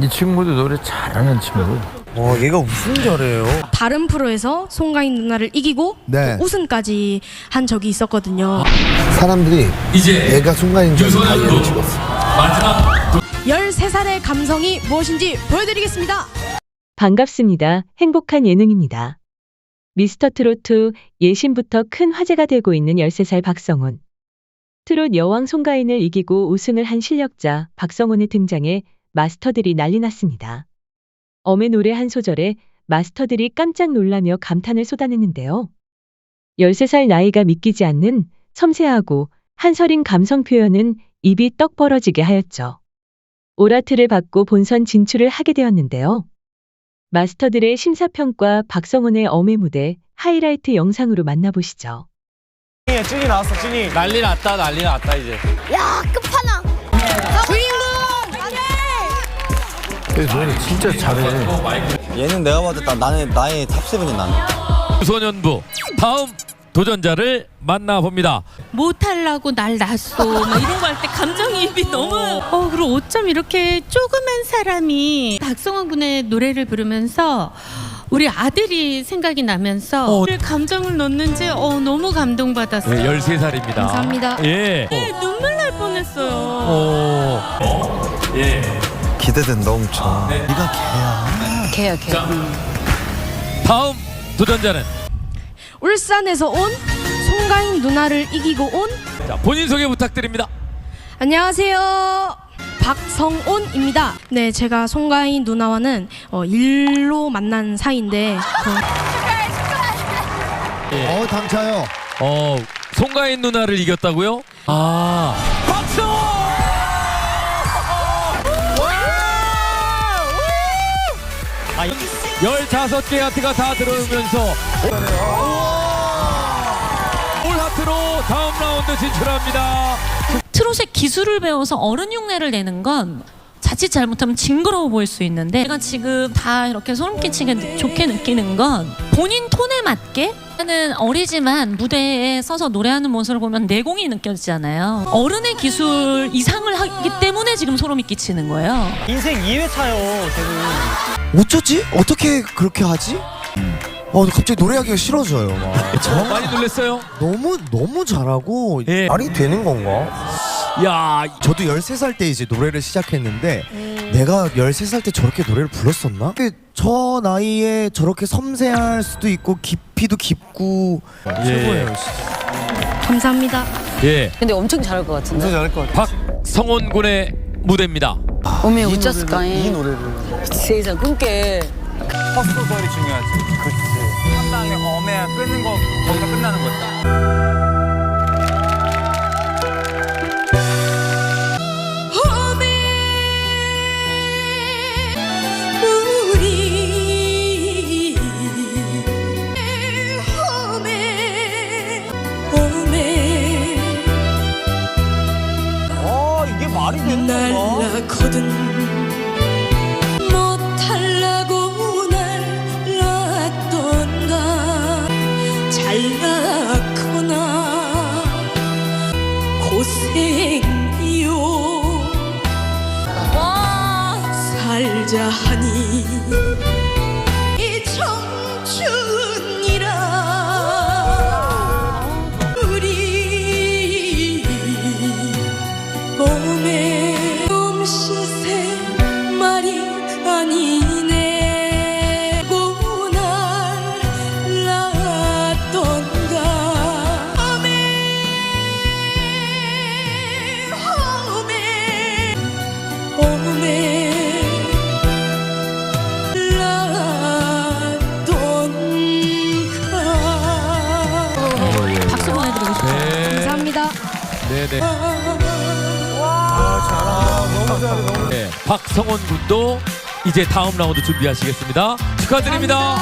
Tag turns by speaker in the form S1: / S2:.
S1: 이 친구도 노래 잘하는 친구
S2: 와 얘가 무슨 잘해요
S3: 다른 프로에서 송가인 누나를 이기고
S4: 네.
S3: 우승까지 한 적이 있었거든요
S4: 사람들이
S5: 이제
S4: 얘가 순간인 누나를 찍었어
S5: 마지막
S3: 13살의 감성이 무엇인지 보여드리겠습니다
S6: 반갑습니다. 행복한 예능입니다. 미스터 트로트 예심부터 큰 화제가 되고 있는 13살 박성훈. 트롯 여왕 송가인을 이기고 우승을 한 실력자 박성훈의 등장에 마스터들이 난리 났습니다. 엄의 노래 한 소절에 마스터들이 깜짝 놀라며 감탄을 쏟아냈는데요. 13살 나이가 믿기지 않는 섬세하고 한서린 감성 표현은 입이 떡 벌어지게 하였죠. 오라트를 받고 본선 진출을 하게 되었는데요. 마스터들의 심사평가 박성훈의 엄의 무대 하이라이트 영상으로 만나보시죠.
S2: 찐이 찐이 나왔어 찐이.
S1: 난리 났다 난리 났다 이제. 주인공. 노래 진짜 잘해.
S2: 얘는 내가 때 나는 나의 탑7이 나는.
S5: 유소년부 다음 도전자를 만나봅니다.
S7: 못하려고 날 놨어 막 이런 거 할 때 감정이입이 너무 어 그리고 어쩜 이렇게 조그만 사람이 박성원 군의 노래를 부르면서 우리 아들이 생각이 나면서
S5: 어.
S7: 감정을 넣는지 어 너무 감동받았어요
S5: 네, 13살입니다.
S3: 감사합니다.
S5: 예.
S7: 네, 눈물 날 뻔했어요
S5: 어. 예.
S2: 기대된다 엄청. 네가 개야.
S5: 자, 다음 도전자는
S3: 울산에서 온 송가인 누나를 이기고 온
S5: 자, 본인 소개 부탁드립니다.
S3: 안녕하세요. 박성온입니다. 네, 제가 송가인 누나와는 어, 일로 만난 사이인데 어,
S4: 어 당차요.
S5: 어, 송가인 누나를 이겼다고요? 아. 박수!
S2: 아, 이-
S5: 15개 하트가 다 들어오면서 다음 라운드 진출합니다.
S8: 트롯의 기술을 배워서 어른 흉내를 내는 건 자칫 잘못하면 징그러워 보일 수 있는데 제가 지금 다 이렇게 소름 끼치게 느- 좋게 느끼는 건 본인 톤에 맞게 는 어리지만 무대에 서서 노래하는 모습을 보면 내공이 느껴지잖아요. 어른의 기술 이상을 하기 때문에 지금 소름이 끼치는 거예요.
S2: 인생 2회 차요 쟤는.
S4: 어쩌지? 어떻게 그렇게 하지? 어 갑자기 노래하기가 싫어져요. 막.
S5: 많이 놀랐어요?
S4: 너무 너무 잘하고
S5: 예.
S2: 말이 되는 건가?
S5: 야,
S4: 저도 13살 때 이제 노래를 시작했는데 내가 13살 때 저렇게 노래를 불렀었나? 근데 저 나이에 저렇게 섬세할 수도 있고 깊이도 깊고 최고예요. 진짜.
S3: 감사합니다.
S5: 예.
S9: 근데 엄청 잘할 것 같은데.
S2: 잘할 것 같아.
S5: 박성원 군의 무대입니다.
S9: 어메
S2: 이
S9: 어쩌을까
S2: 노래를, 이
S9: 해.
S2: 노래를.
S9: 세상 꿈깨.
S2: 퍼스트 소리 중요하지. 그렇지. 한 방에 어메야 끄는 거 거기서 끝나는 거지. 어 이게 말이 되는 건가?
S3: 고생이요 살자 하니. 이 청춘
S5: 네네.
S2: 아, 너무 잘해 너무
S5: 네. 박성원 군도 이제 다음 라운드 준비하시겠습니다. 축하드립니다.